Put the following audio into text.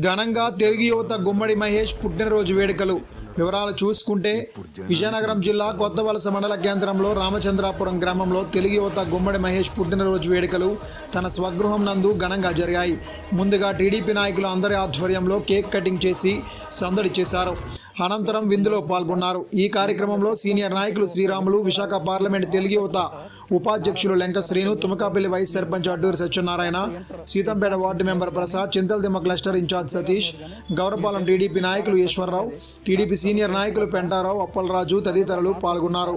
ఘనంగా తెలుగు యువత గుమ్మడి మహేష్ పుట్టినరోజు వేడుకలు. వివరాలు చూసుకుంటే విజయనగరం జిల్లా కొత్త వలస మండల కేంద్రంలో రామచంద్రాపురం గ్రామంలో తెలుగు యువత గుమ్మడి మహేష్ పుట్టినరోజు వేడుకలు తన స్వగృహం నందు ఘనంగా జరిగాయి. ముందుగా టీడీపీ నాయకులు అందరి ఆధ్వర్యంలో కేక్ కటింగ్ చేసి సందడి చేశారు. అనంతరం విందులో పాల్గొన్నారు. ఈ కార్యక్రమంలో సీనియర్ నాయకులు శ్రీరాములు విశాఖ పార్లమెంట్ తెలుగు యువత ఉపాధ్యక్షులు Lenka Srinu Tumakapalli vice sarpanch Adduri Satyanarayana Seethampeta ward member Prasad Chintaladimma cluster incharge Satish Gowrapalem TDP నాయకులు ఈశ్వరరావు టీడీపీ సీనియర్ నాయకులు పెంటారావు అప్పలరాజు తదితరులు పాల్గొన్నారు.